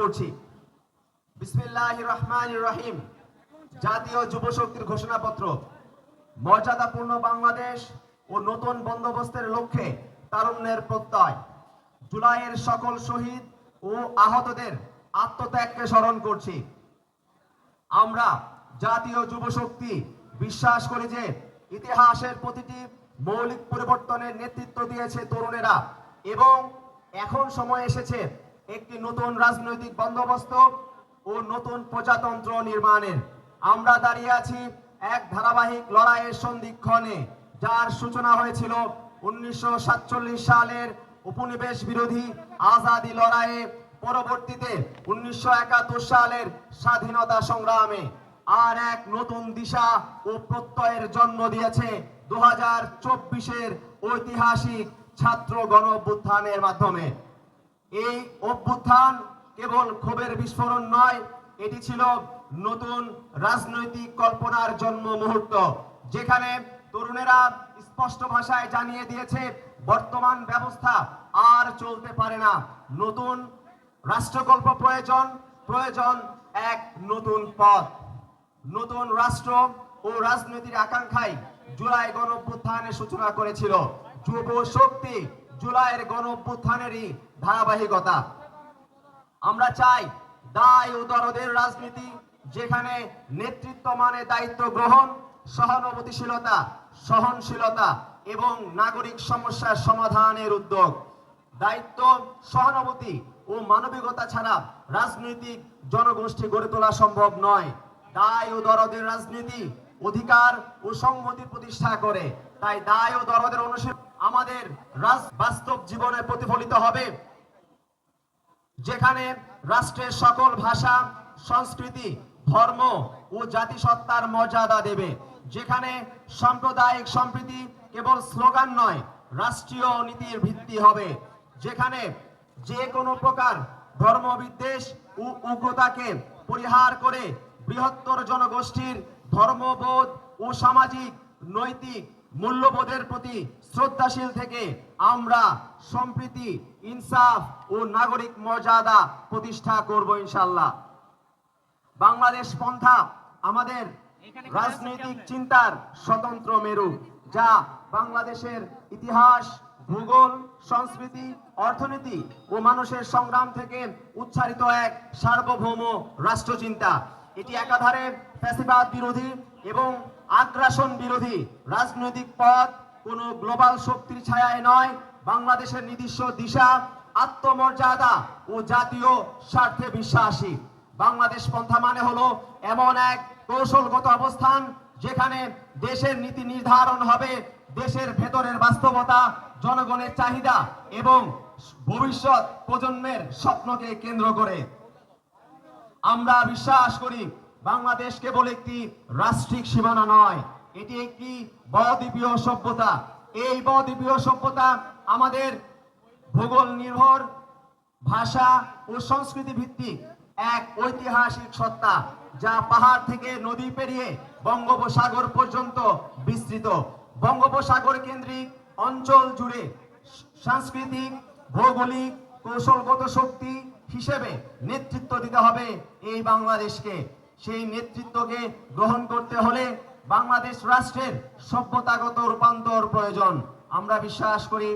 করছি। বিসমিল্লাহ রহমান রহিম জাতীয় যুব শক্তির ঘোষণাপত্র। মর্যাদাপূর্ণ বাংলাদেশ ও নতুন বন্দোবস্তের লক্ষ্যে তারুণ্যের প্রত্যয়। জুলাইয়ের সকল শহীদ ও আহতদের আত্মত্যাগকে স্মরণ করছি। আমরা জাতীয় যুব শক্তি বিশ্বাস করি যে ইতিহাসের প্রতিটি মৌলিক পরিবর্তনের নেতৃত্ব দিয়েছে তরুণেরা এবং এখন সময় এসেছে একটি নতুন রাজনৈতিক বন্দোবস্ত ও নতুন প্রজাতন্ত্র নির্মাণের। আমরা দাঁড়িয়ে আছি এক ধারাবাহিক লড়াইয়ের সন্ধিক্ষণে, যার সূচনা হয়েছিল উনিশশো সাতচল্লিশ সালের উপনিবেশ বিরোধী আজাদি লড়াইয়ে, পরবর্তীতে উনিশশো একাত্তর সালের স্বাধীনতা সংগ্রামে। আর এক নতুন দিশা ও প্রত্যয়ের জন্ম দিয়েছে দু হাজার ঐতিহাসিক ছাত্র গণ মাধ্যমে। এই অভ্যুত্থান কেবল ক্ষোভের বিস্ফোরণ নয়, এটি ছিল নতুন রাজনৈতিক কল্পনার জন্ম মুহূর্ত, যেখানে তরুণেরা স্পষ্ট ভাষায় জানিয়ে দিয়েছে, বর্তমান ব্যবস্থা আর চলতে পারে না। নতুন রাষ্ট্রকল্প প্রয়োজন প্রয়োজন এক নতুন পথ। নতুন রাষ্ট্র ও রাজনীতির আকাঙ্ক্ষায় জুলাই গণ সূচনা করেছিল। যুব শক্তি জুলাইয়ের গণ অভ্যুত্থানেরই ধারাবাহিকতা। আমরা চাই দায় ও দরদের রাজনীতি, যেখানে নেতৃত্ব মানে দায়িত্ব গ্রহণ, সহানুভূতিশীলতা, সহনশীলতা এবং নাগরিক সমস্যার সমাধানের উদ্যোগ। দায়িত্ব, সহানুভূতি ও মানবিকতা ছাড়া রাজনৈতিক জনগোষ্ঠী গড়ে তোলা সম্ভব নয়। দায় ও দরদের রাজনীতি অধিকার ও সংহতি প্রতিষ্ঠা করে। তাই দায় ও দরদের অনুশীলন আমাদের বাস্তব জীবনে প্রতিফলিত হবে। যেখানে রাষ্ট্রের সকল ভাষা, সংস্কৃতি, ধর্ম ও জাতিসত্তার মর্যাদা দেবে। যেখানে সাম্প্রদায়িক সম্প্রীতি কেবল স্লোগান নয়, রাষ্ট্রীয় নীতির ভিত্তি হবে। যেখানে যে কোনো প্রকার ধর্মবিদ্বেষ ও উগ্রতাকে পরিহার করে বৃহত্তর জনগোষ্ঠীর ধর্মবোধ ও সামাজিক, নৈতিক মূল্যবোধের প্রতি শ্রদ্ধাশীল থেকে আমরা সম্প্রীতি ইনসাফ ও নাগরিক মর্যাদা প্রতিষ্ঠা করব ইনশাল্লাহ বাংলাদেশ পন্থা আমাদের রাজনৈতিক চিন্তার স্বতন্ত্র মেরু যা বাংলাদেশের ইতিহাস ভূগোল সংস্কৃতি অর্থনীতি ও মানুষের সংগ্রাম থেকে উচ্চারিত এক সার্বভৌম রাষ্ট্রচিন্তা। এটি একাধারে ফ্যাসিবাদ বিরোধী এবং আগ্রাসন বিরোধী রাজনৈতিক পথ কোনো গ্লোবাল শক্তির ছায়ায় নয়, বাংলাদেশের নির্দিষ্ট দিশা, আত্মমর্যাদা ও জাতীয় স্বার্থে বিশ্বাসী। বাংলাদেশ পন্থা মানে হলো এমন এক কৌশলগত অবস্থান যেখানে দেশের নীতি নির্ধারণ হবে, দেশের ভেতরের বাস্তবতা, জনগণের চাহিদা এবং ভবিষ্যৎ প্রজন্মের স্বপ্নকে কেন্দ্র করে। আমরা বিশ্বাস করি বাংলাদেশ কেবল একটি রাষ্ট্রিক সীমানা নয়, এটি একটি বদ্বীপীয় সভ্যতা। এই বদ্বীপীয় সভ্যতা আমাদের ভূগোল নির্ভর ভাষা ও সংস্কৃতি ভিত্তিক এক ঐতিহাসিক সত্তা, যা পাহাড় থেকে নদী পেরিয়ে বঙ্গোপসাগর পর্যন্ত বিস্তৃত। বঙ্গোপসাগর কেন্দ্রিক অঞ্চল জুড়ে সাংস্কৃতিক, ভৌগোলিক, কৌশলগত শক্তি হিসেবে নেতৃত্ব দিতে হবে এই বাংলাদেশকে। সেই নেতৃত্বকে গ্রহণ করতে হলে বাংলাদেশ রাষ্ট্রের সভ্যতাগত রূপান্তর প্রয়োজন। আমরা বিশ্বাস করি